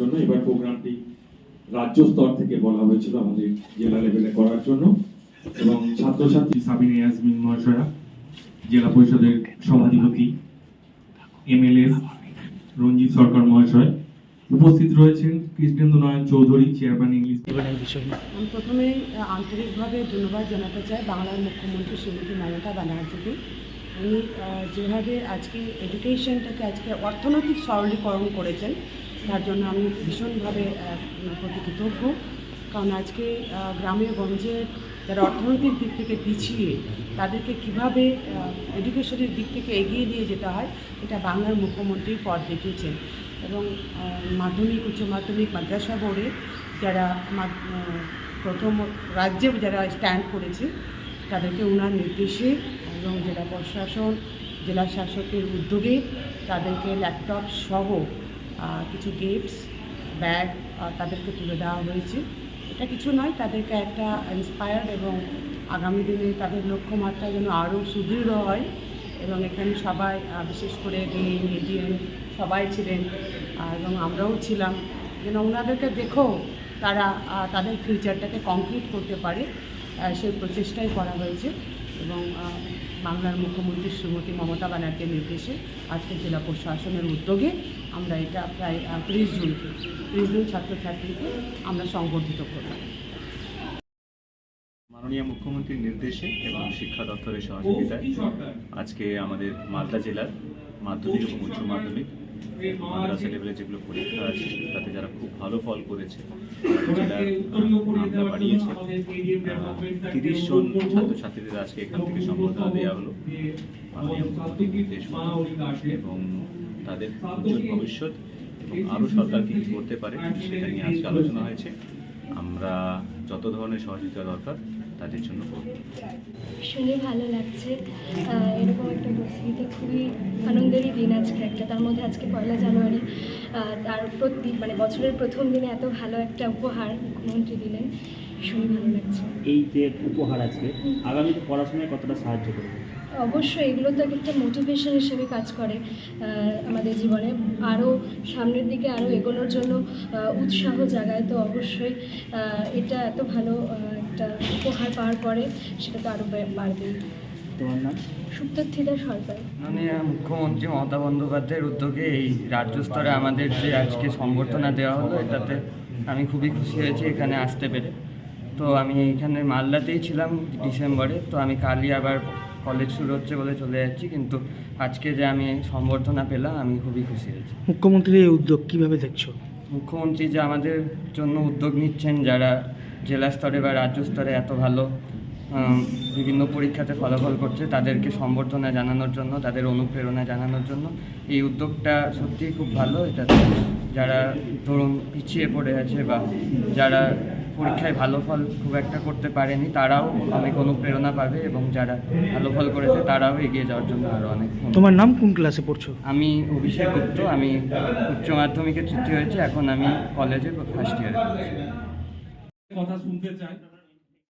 জন্য এবার প্রোগ্রামটি রাজ্য স্তর থেকে বলা হয়েছিল আমাদের জেলা লেভেলে করার জন্য। এবং ছাত্রছাত্রী সাবিনা ইয়াসমিন মহাশয়া, জেলা পরিষদের সভাধিপতি এমএলএ রঞ্জিত সরকার মহাশয় উপস্থিত রয়েছেন। কৃষ্ণেন্দু নয়ন চৌধুরী, চেয়ারম্যান ইংলিশ আমি প্রথমে আন্তরিকভাবে ধন্যবাদ জানাতে চাই বাংলার মুখ্যমন্ত্রী শ্রীমতী মমতা ব্যানার্জিকে। উনি যেভাবে আজকে এডুকেশনটাকে আজকে অর্থনৈতিক সরলীকরণ করেছেন তার জন্য আমি ভীষণভাবে আহ, প্রতি কৃতজ্ঞ কারণ আজকে গ্রামে গঞ্জে যারা অর্থনৈতিক দিক থেকে পিছিয়ে তাদেরকে কীভাবে এডুকেশনের দিক থেকে এগিয়ে নিয়ে যেতে হয় এটা বাংলার মুখ্যমন্ত্রী পথ দেখিয়েছেন। এবং মাধ্যমিক উচ্চ মাধ্যমিক মাদ্রাসা বোর্ডে যারা প্রথম রাজ্যে যারা স্ট্যান্ড করেছে তাদেরকে ওনার নির্দেশে এবং জেলা প্রশাসন জেলা শাসকের উদ্যোগে তাদেরকে ল্যাপটপ সহ কিছু গিফটস ব্যাগ তাদেরকে তুলে দেওয়া হয়েছে। এটা কিছু নয়, তাদেরকে একটা ইন্সপায়ার্ড এবং আগামী দিনে তাদের লক্ষ্যমাত্রা যেন আরও সুদৃঢ় হয় এবং এখানে সবাই বিশেষ করে ডিএন এডিএন সবাই ছিলেন এবং আমরাও ছিলাম। যেন ওনাদেরকে দেখো তারা তাদের ফিউচারটাকে কমপ্লিট করতে পারে সেই প্রচেষ্টাই করা হয়েছে এবং বাংলার মুখ্যমন্ত্রী শ্রীমতী মমতা ব্যানার্জির নির্দেশে আজকে জেলা প্রশাসনের উদ্যোগে আমরা এটা প্রায় ত্রিশ জনকে ত্রিশ জন ছাত্রছাত্রীকে আমরা সংবর্ধিত করলাম। মাননীয় মুখ্যমন্ত্রীর নির্দেশে এবং শিক্ষা দপ্তরের সহযোগিতায় আজকে আমাদের মালদা জেলার মাধ্যমিক এবং উচ্চ মাধ্যমিক মাদ্রাসা লেভেলে যেগুলো পরীক্ষা আছে, তাতে যারা খুব ভালো ফল করেছে বাড়িয়েছে তিরিশ জন ছাত্রছাত্রীদের আজকে এখান থেকে সম্বর্ধনা দেওয়া হলো। এবং তাদের উজ্জ্বল ভবিষ্যৎ এবং আরও সরকার কী করতে পারে, সেটা নিয়ে আজকে আলোচনা হয়েছে আমরা যত ধরনের সহযোগিতা দরকার তাদের জন্য করব। শুনে ভালো লাগছে। এরকম একটা পরিস্থিতিতে খুবই আনন্দেরই দিন আজকে একটা। তার মধ্যে আজকে পয়লা জানুয়ারি তার প্রতি মানে বছরের প্রথম দিনে এত ভালো একটা উপহার মুখ্যমন্ত্রী দিলেন। ভীষণই ভালো লাগছে। এই যে উপহার আছে আগামীতে পড়াশোনায় কতটা সাহায্য করবে? অবশ্যই এগুলো তো এক একটা মোটিভেশন হিসেবে কাজ করে। আমাদের জীবনে আরও সামনের দিকে আরও এগোনোর জন্য উৎসাহ জাগায় তো অবশ্যই। এটা এত ভালো একটা উপহার পাওয়ার পরে সেটা তো আরও বাড়বে তোমার নাম? সুপ্তথিতা সরকার। মাননীয় মুখ্যমন্ত্রী মমতা বন্দ্যোপাধ্যায়ের উদ্যোগে এই রাজ্য স্তরে আমাদের যে আজকে সংবর্ধনা দেওয়া হলো এটাতে আমি খুবই খুশি হয়েছি এখানে আসতে পেরে। তো আমি এখানে মালদাতেই ছিলাম ডিসেম্বরে তো আমি কালই আবার কলেজ শুরু হচ্ছে বলে চলে যাচ্ছি কিন্তু আজকে যে আমি সম্বর্ধনা পেলাম আমি খুবই খুশি হয়েছি। মুখ্যমন্ত্রীর এই উদ্যোগ কীভাবে দেখছ? মুখ্যমন্ত্রী যে আমাদের জন্য উদ্যোগ নিচ্ছেন যারা জেলা স্তরে বা রাজ্য স্তরে এত ভালো বিভিন্ন পরীক্ষাতে ফলাফল করছে তাদেরকে সম্বর্ধনা জানানোর জন্য তাদের অনুপ্রেরণা জানানোর জন্য। এই উদ্যোগটা সত্যিই খুব ভালো। এটাতে যারা ধরুন পিছিয়ে পড়ে আছে বা যারা পরীক্ষায় ভালো ফল খুব একটা করতে পারেনি তারাও অনেক অনুপ্রেরণা পাবে এবং যারা ভালো ফল করেছে তারাও এগিয়ে যাওয়ার জন্য আরও অনেক তোমার নাম কোন ক্লাসে পড়ছো? আমি অভিষেক গুপ্ত। আমি উচ্চ মাধ্যমিকে তৃতীয় হয়েছি। এখন আমি কলেজে ফার্স্ট ইয়ারে কথা শুনতে চাই